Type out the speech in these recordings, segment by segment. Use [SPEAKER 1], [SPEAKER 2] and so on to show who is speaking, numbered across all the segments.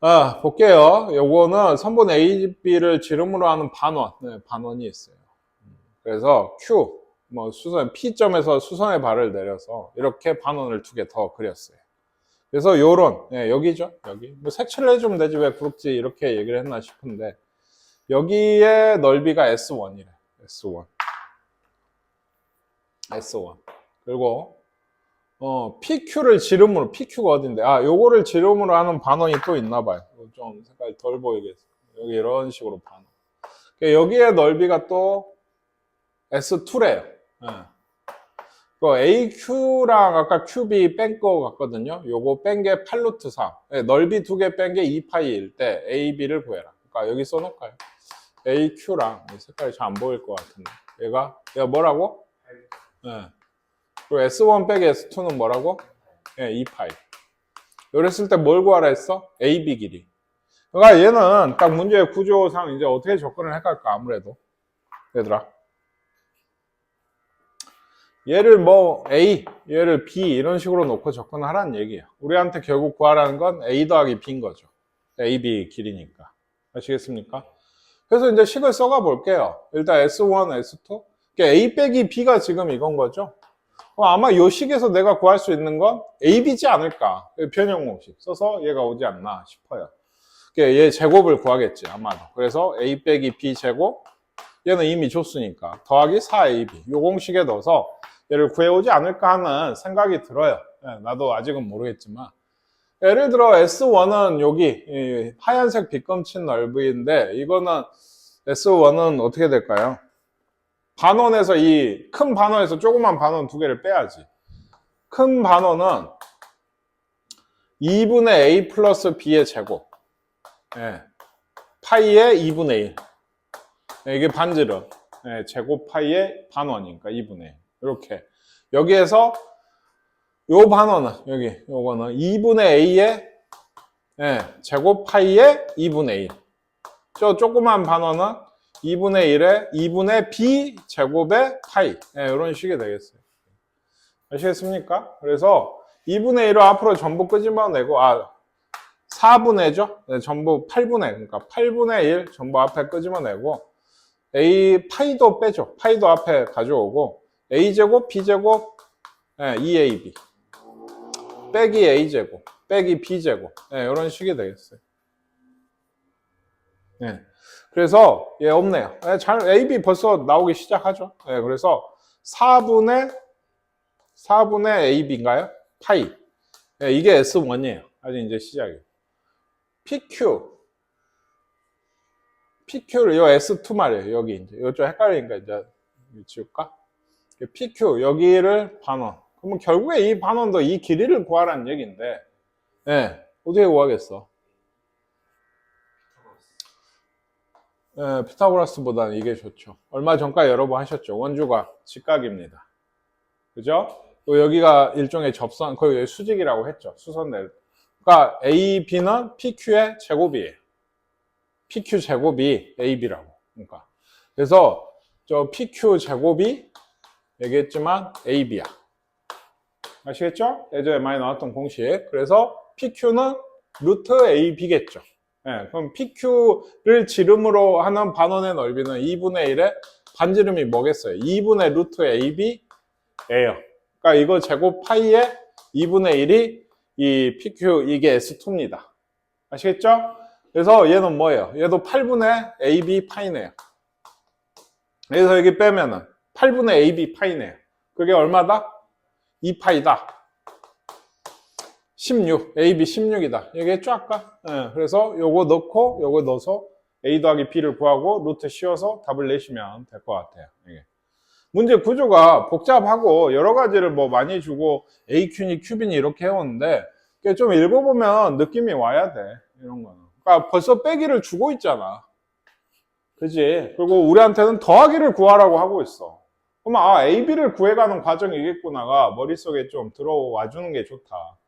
[SPEAKER 1] 아, 볼게요. 요거는 선분 AB를 지름으로 하는 반원, 네, 반원이 있어요. 그래서 Q, 뭐 수선, P점에서 수선의 발을 내려서 이렇게 반원을 두 개 더 그렸어요. 그래서 요런, 네, 여기죠, 여기. 뭐 색칠을 해주면 되지 왜 그렇지 이렇게 얘기를 했나 싶은데 여기에 넓이가 S1이래. S1. S1. 그리고 어, PQ를 지름으로, PQ가 어딘데? 아, 요거를 지름으로 하는 반원이 또 있나 봐요. 좀 색깔 덜 보이겠어. 여기 이런 식으로 반원. 그러니까 여기에 넓이가 또 S2래요. 예. 그 AQ랑 아까 QB 뺀 거 같거든요. 요거 뺀 게 8루트 3. 예, 넓이 두 개 뺀 게 2파이일 때 AB를 구해라. 그러니까 여기 써놓을까요? AQ랑 이 색깔이 잘 안 보일 것 같은데. 얘가, 얘가 뭐라고? 예. 그리고 S1 빼기 S2는 뭐라고? 예, 2파이. 이랬을 때 뭘 구하라 했어? AB 길이. 그러니까 얘는 딱 문제의 구조상 이제 어떻게 접근을 할까 아무래도. 얘들아. 얘를 뭐 A, 얘를 B 이런 식으로 놓고 접근하라는 얘기예요. 우리한테 결국 구하라는 건 A 더하기 B인 거죠. AB 길이니까. 아시겠습니까? 그래서 이제 식을 써가 볼게요. 일단 S1, S2. 그러니까 A 빼기 B가 지금 이건 거죠. 그럼 아마 이 식에서 내가 구할 수 있는 건 AB지 않을까. 변형 공식 써서 얘가 오지 않나 싶어요. 얘 제곱을 구하겠지, 아마도. 그래서 A 빼기 B 제곱. 얘는 이미 줬으니까. 더하기 4AB. 요 공식에 넣어서 얘를 구해오지 않을까 하는 생각이 들어요. 예, 나도 아직은 모르겠지만. 예를 들어 S1은 여기 이 하얀색 빗금친 넓이인데 이거는 S1은 어떻게 될까요? 반원에서 이 큰 반원에서 조그만 반원 두 개를 빼야지. 큰 반원은 2분의 A 플러스 B의 제곱. 예. 파이의 2분의 1. 예, 이게 반지름. 예, 제곱 파이의 반원이니까 2분의 1. 이렇게. 여기에서 요 반원은, 여기, 요거는 2분의 A의 예, 제곱 파이의 2분의 1. 저 조그만 반원은 2분의 1에 2분의 b 제곱의 파이 네, 이런 식이 되겠어요. 아시겠습니까? 그래서 2분의 1을 앞으로 전부 끄집어내고 아 4분의죠? 네, 전부 8분의 그러니까 8분의 1 전부 앞에 끄집어내고 a 파이도 빼죠. 파이도 앞에 가져오고 a 제곱 b 제곱 네, 2ab 빼기 a 제곱 빼기 b 제곱 네, 이런 식이 되겠어요. 네. 그래서 얘 없네요. 예, 잘 AB 벌써 나오기 시작하죠. 예, 그래서 4분의 4분의 AB인가요? 파이. 예, 이게 S1이에요. 아직 이제 시작이에요. PQ. PQ를 이 S2 말이에요. 여기 이제 이거 좀 헷갈리니까 이제 지울까? PQ 여기를 반원. 그러면 결국에 이 반원도 이 길이를 구하라는 얘기인데, 예, 어떻게 구하겠어? 예, 피타고라스보다는 이게 좋죠. 얼마 전까지 여러 번 하셨죠. 원주가 직각입니다. 그죠? 또 여기가 일종의 접선, 거의 수직이라고 했죠. 수선될. 그러니까 AB는 PQ의 제곱이에요. PQ 제곱이 AB라고. 그러니까. 그래서 저 PQ 제곱이 얘기했지만 AB야. 아시겠죠? 예전에 많이 나왔던 공식. 그래서 PQ는 루트 AB겠죠. 예, 그럼 PQ를 지름으로 하는 반원의 넓이는 2분의 1의 반지름이 뭐겠어요? 2분의 루트 AB예요. 그러니까 이거 제곱 파이의 2분의 1이 이 PQ 이게 S2입니다. 아시겠죠? 그래서 얘는 뭐예요? 얘도 8분의 AB 파이네요. 그래서 여기 빼면은 8분의 AB 파이네요. 그게 얼마다? 2파이다. 16, AB 16이다. 얘기했죠, 아까? 예, 그래서 요거 넣고, 요거 넣어서 A 더하기 B를 구하고 루트 씌워서 답을 내시면 될 것 같아요. 이게. 문제 구조가 복잡하고 여러 가지를 뭐 많이 주고 AQ니 큐비니 이렇게 해오는데 좀 읽어보면 느낌이 와야 돼. 이런 거는. 그러니까 벌써 빼기를 주고 있잖아. 그지? 그리고 우리한테는 더하기를 구하라고 하고 있어. 그러면 아, AB를 구해가는 과정이겠구나가 머릿속에 좀 들어와 주는 게 좋다.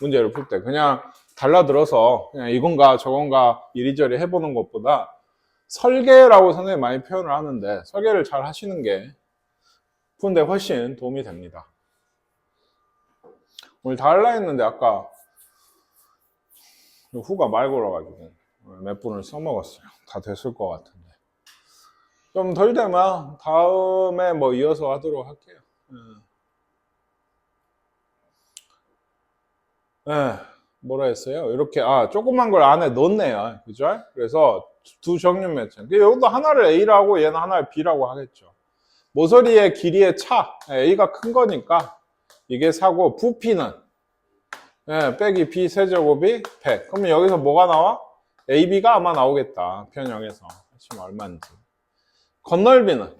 [SPEAKER 1] 문제를 풀 때 그냥 달라들어서 그냥 이건가 저건가 이리저리 해보는 것보다 설계라고 선생님이 많이 표현을 하는데 설계를 잘 하시는 게 푸는데 훨씬 도움이 됩니다. 오늘 다 할라 했는데 아까 후가 말 걸어가지고 몇 분을 써먹었어요. 다 됐을 것 같은데. 좀 덜 되면 다음에 뭐 이어서 하도록 할게요. 음. 예, 뭐라 했어요? 이렇게, 아, 조그만 걸 안에 넣네요. 그죠? 그래서 두 정류 매칭. 여기도 하나를 A라고 얘는 하나를 B라고 하겠죠. 모서리의 길이의 차, A가 큰 거니까 이게 사고, 부피는 예, 빼기 B 세제곱이 100. 그러면 여기서 뭐가 나와? AB가 아마 나오겠다. 변형해서. 지금 얼마인지. 건널비는?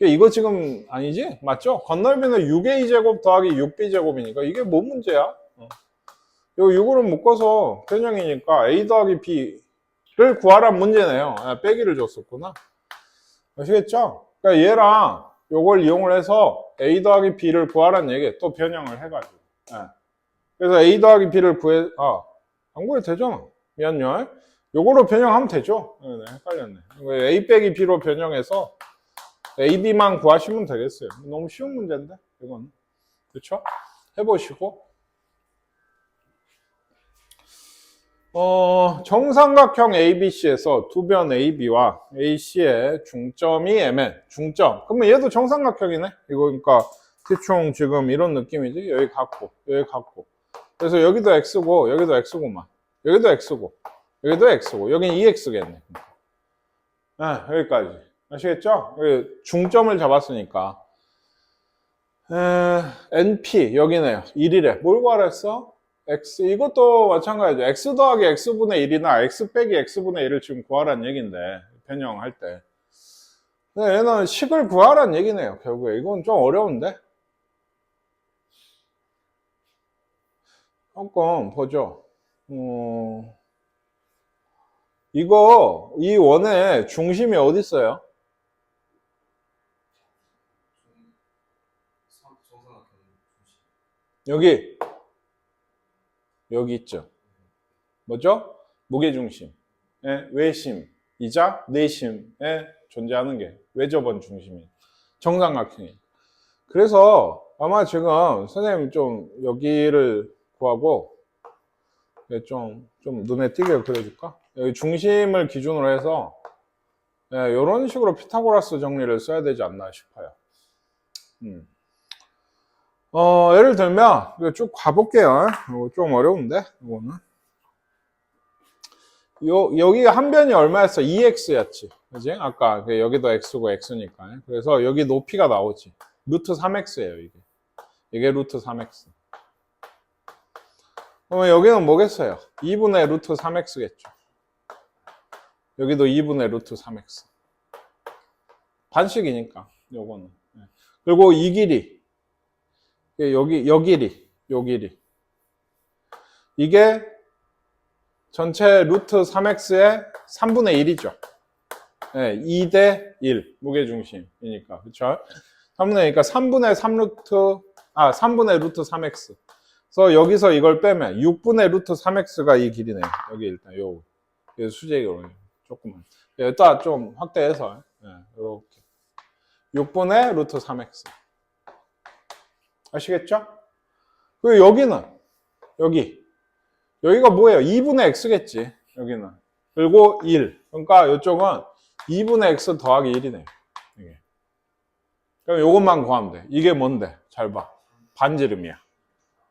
[SPEAKER 1] 이거 지금 아니지? 맞죠? 건널비는 6A 제곱 더하기 6B 제곱이니까 이게 뭐 문제야? 어. 요 6으로 묶어서 변형이니까 A 더하기 B를 구하란 문제네요. 아, 빼기를 줬었구나. 아시겠죠? 그러니까 얘랑 요걸 이용을 해서 A 더하기 B를 구하란 얘기 또 변형을 해가지고. 예. 그래서 A 더하기 B를 구해, 아, 안 구해도 되잖아. 미안요. 요거로 변형하면 되죠. 네, 네, 헷갈렸네. A 빼기 B로 변형해서 A, B만 구하시면 되겠어요. 너무 쉬운 문제인데, 이건. 그렇죠? 해보시고. 어, 정삼각형 ABC에서 두 변 AB와 AC의 중점이 MN, 중점. 그러면 얘도 정삼각형이네? 이거 그러니까 대충 지금 이런 느낌이지? 여기 갖고, 여기 갖고. 그래서 여기도 X고, 여기도 X고만. 여기도 X고, 여기도 X고, 여기는 2X겠네. 네, 여기까지. 아시겠죠? 여기 중점을 잡았으니까. 에, NP, 여기네요. 1이래. 뭘 구하랬어? X, 이것도 마찬가지죠. X 더하기 X분의 1이나 X 빼기 X분의 1을 지금 구하라는 얘기인데, 변형할 때. 근데 얘는 식을 구하라는 얘기네요, 결국에. 이건 좀 어려운데? 조금 보죠. 어, 이거, 이 원의 중심이 어디 있어요? 여기. 여기 있죠. 뭐죠? 무게중심. 의 외심이자 내심에 존재하는 게 외접원 중심이 정삼각형이. 그래서 아마 지금 선생님 좀 여기를 구하고 좀, 좀 눈에 띄게 그려줄까? 여기 중심을 기준으로 해서 이런 식으로 피타고라스 정리를 써야 되지 않나 싶어요. 음. 어, 예를 들면 쭉 가볼게요. 이거 좀 어려운데 이거는 요, 여기 한 변이 얼마였어? 2x였지. 그지? 아까 그 여기도 x고 x니까. 그래서 여기 높이가 나오지. 루트 3x예요, 이게. 이게 루트 3x. 그러면 여기는 뭐겠어요? 2분의 루트 3x겠죠. 여기도 2분의 루트 3x. 반식이니까, 요거는. 네. 그리고 이 길이. 여기, 여 길이. 요 길이. 이게 전체 루트 3x의 3분의 1이죠. 네, 2대 1. 무게중심이니까. 그쵸? 3분의 1이니까 3분의 3루트, 아, 3분의 루트 3x. 그래서 여기서 이걸 빼면 6분의 루트 3x가 이 길이네요. 여기 일단 요, 요 수직으로 조금만. 여기다 좀 확대해서 네, 이렇게 6분의 루트 3x. 아시겠죠? 그리고 여기는 여기 여기가 뭐예요? 2분의 x겠지. 여기는 그리고 1. 그러니까 이쪽은 2분의 x 더하기 1이네요. 이게. 그럼 이것만 구하면 돼. 이게 뭔데? 잘 봐. 반지름이야.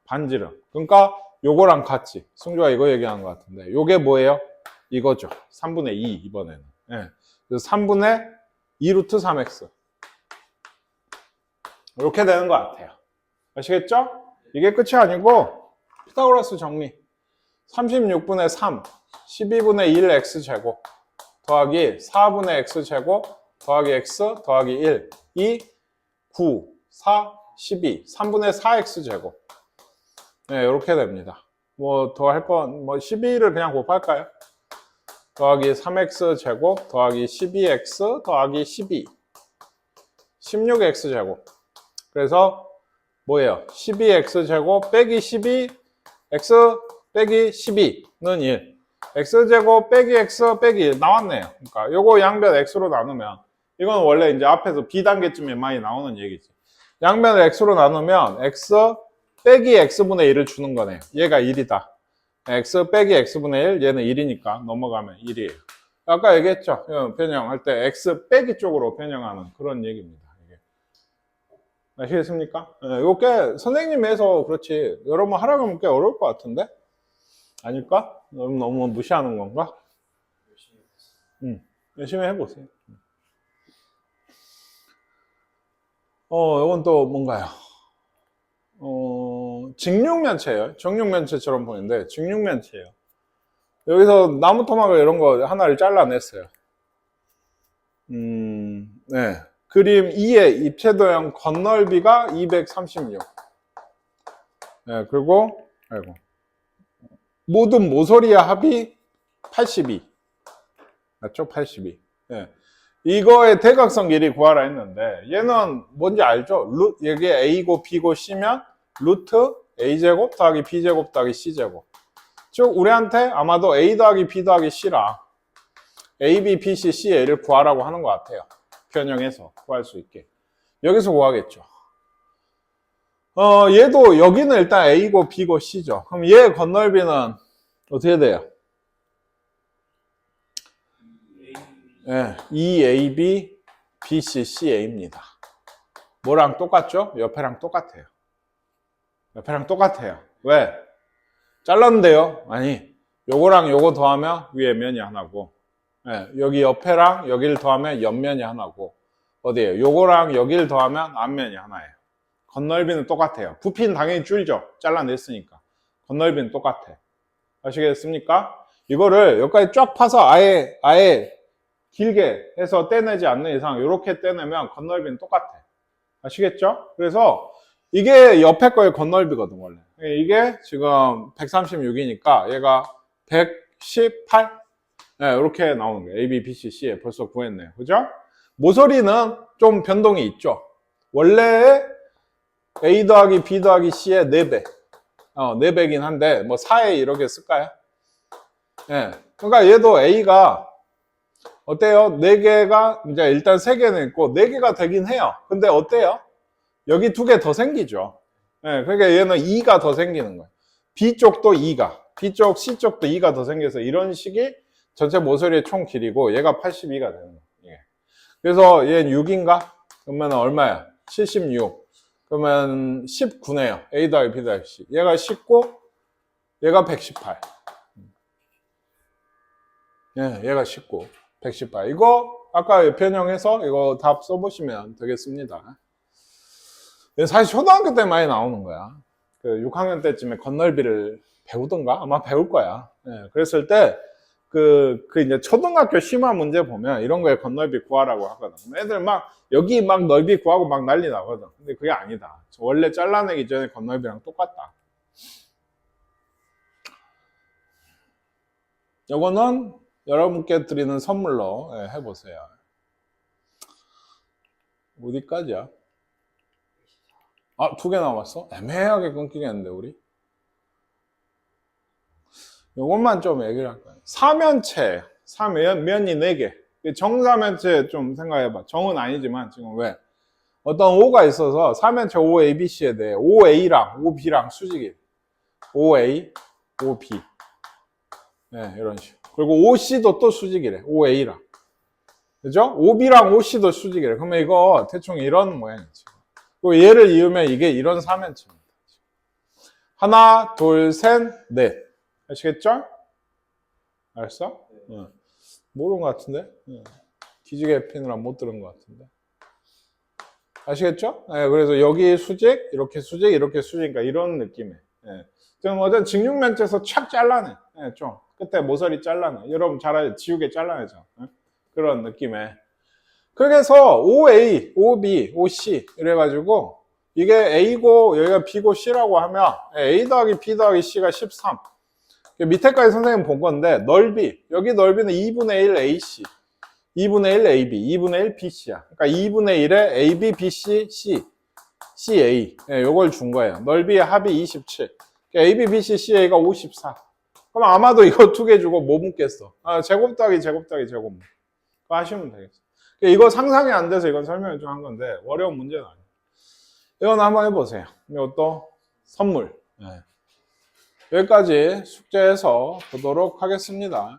[SPEAKER 1] 반지름. 그러니까 요거랑 같이. 승주가 이거 얘기하는 것 같은데. 요게 뭐예요? 이거죠. 3분의 2 이번에는. 예. 그래서 3분의 2루트 3x. 이렇게 되는 것 같아요. 아시겠죠? 이게 끝이 아니고 피타고라스 정리. 36분의 3, 12분의 1 x제곱 더하기 4분의 x제곱 더하기 x 더하기 1, 2, 9, 4, 12, 3분의 4x제곱 네, 이렇게 됩니다. 뭐 더 할 건, 뭐 12를 그냥 곱할까요? 더하기 3x제곱 더하기 12x 더하기 12 16x제곱 그래서 뭐예요? 12x제곱 빼기 12x 빼기 12는 1 x제곱 빼기 x 빼기 1 나왔네요. 그러니까 요거 양변 x로 나누면 이건 원래 이제 앞에서 b단계쯤에 많이 나오는 얘기지. 양변을 x로 나누면 x 빼기 x분의 1을 주는 거네요. 얘가 1이다. x 빼기 x분의 1, 얘는 1이니까 넘어가면 1이에요. 아까 얘기했죠. 어, 변형할 때 x 빼기 쪽으로 변형하는 그런 얘기입니다. 아시겠습니까? 예, 이거 꽤 선생님 해서 그렇지. 여러분 하라고 하면 꽤 어려울 것 같은데? 아닐까? 너무, 너무 무시하는 건가? 음, 열심히 해보세요. 어, 이건 또 뭔가요? 어, 직육면체예요. 정육면체처럼 보이는데 직육면체예요. 여기서 나무 토막을 이런 거 하나를 잘라냈어요. 음, 네. 그림 2의 입체도형 건널비가 236. 네, 그리고 아이고. 모든 모서리의 합이 82. 맞죠? 82. 네. 이거의 대각선 길이 구하라 했는데 얘는 뭔지 알죠? 루, 여기 A고 B고 C면 루트 A제곱 더하기 B제곱 더하기 C제곱 즉 우리한테 아마도 A 더하기 B 더하기 C랑 A, B, B, C, C, A를 구하라고 하는 것 같아요 변형해서 구할 수 있게 여기서 구하겠죠 어, 얘도 여기는 일단 A고 B고 C죠 그럼 얘 건널비는 어떻게 돼요? 예, EAB, BC, CA입니다. 뭐랑 똑같죠? 옆에랑 똑같아요. 옆에랑 똑같아요. 왜? 잘랐는데요? 아니, 요거랑 요거 더하면 위에 면이 하나고, 예, 여기 옆에랑 여기를 더하면 옆면이 하나고, 어디에요? 요거랑 여기를 더하면 앞면이 하나예요. 건널비는 똑같아요. 부피는 당연히 줄죠. 잘라냈으니까. 건널비는 똑같아. 아시겠습니까? 이거를 여기까지 쫙 파서 아예, 아예 길게 해서 떼내지 않는 이상 이렇게 떼내면 건널비는 똑같아. 아시겠죠? 그래서 이게 옆에 거의 건널비거든 원래. 이게 지금 136이니까 얘가 118 네, 이렇게 나오는 거예요. A, B, B, C, C에 벌써 구했네요. 그죠? 모서리는 좀 변동이 있죠. 원래 A 더하기 B 더하기 C의 4배. 어, 4배긴 한데 뭐 4에 이렇게 쓸까요? 예. 네. 그러니까 얘도 A가 어때요? 4개가 이제 일단 3개는 있고 4개가 되긴 해요. 근데 어때요? 여기 2개 더 생기죠. 네, 그러니까 얘는 2가 더 생기는 거예요. B쪽도 2가, B쪽, C쪽도 2가 더 생겨서 이런 식이 전체 모서리의 총 길이고 얘가 82가 되는 거예요. 예. 그래서 얘는 6인가? 그러면 얼마야? 76. 그러면 19네요. A 더하기 B 더하기 C. 얘가 19, 얘가 118. 예, 얘가 19. 118. 이거 아까 변형해서 이거 답 써보시면 되겠습니다. 사실 초등학교 때 많이 나오는 거야. 그 6학년 때쯤에 건널비를 배우던가 아마 배울 거야. 예, 그랬을 때 그, 그 이제 초등학교 심화 문제 보면 이런 거에 건널비 구하라고 하거든. 애들 막 여기 막 넓이 구하고 막 난리 나거든. 근데 그게 아니다. 원래 잘라내기 전에 건널비랑 똑같다. 요거는 여러분께 드리는 선물로 예, 해보세요. 어디까지야? 아, 두 개 남았어? 애매하게 끊기겠는데, 우리? 이것만 좀 얘기를 할까요? 사면체, 사면, 면이 4개. 정사면체 좀 생각해봐. 정은 아니지만, 지금 왜? 어떤 O가 있어서 사면체 OABC에 대해 OA랑 OB랑 수직이. OA, OB. 네, 이런 식으로. 그리고 OC도 또 수직이래. OA랑. 그죠? OB랑 OC도 수직이래. 그러면 이거 대충 이런 모양이지. 그리고 얘를 이으면 이게 이런 사면체입니다. 하나, 둘, 셋, 넷. 아시겠죠? 알았어? 응. 모르는 것 같은데? 응. 기지개 피느라 못 들은 것 같은데. 아시겠죠? 네, 그래서 여기 수직, 이렇게 수직, 이렇게 수직이니까 이런 느낌에. 네. 지금 어떤 직육면체에서 착 잘라내. 네, 좀. 끝에 모서리 잘라내. 여러분 잘? 지우개 잘라내죠. 네? 그런 느낌에. 그래서 OA, OB, OC 이래가지고 이게 A고 여기가 B고 C라고 하면 A 더하기 B 더하기 C가 13. 밑에까지 선생님 본 건데 넓이 여기 넓이는 2분의 1 AC 2분의 1 AB 2분의 1 BC야. 그러니까 2분의 1에 AB, BC, C CA 네, 요걸 준 거예요. 넓이의 합이 27 그러니까 AB, BC, CA가 54 그럼 아마도 이거 두 개 주고 뭐 묻겠어? 아, 제곱 더하기 제곱 더하기 제곱. 그거 하시면 되겠어. 그러니까 이거 상상이 안 돼서 이건 설명을 좀 한 건데 어려운 문제는 아니에요. 이건 한번 해보세요. 이것도 선물. 네. 여기까지 숙제해서 보도록 하겠습니다.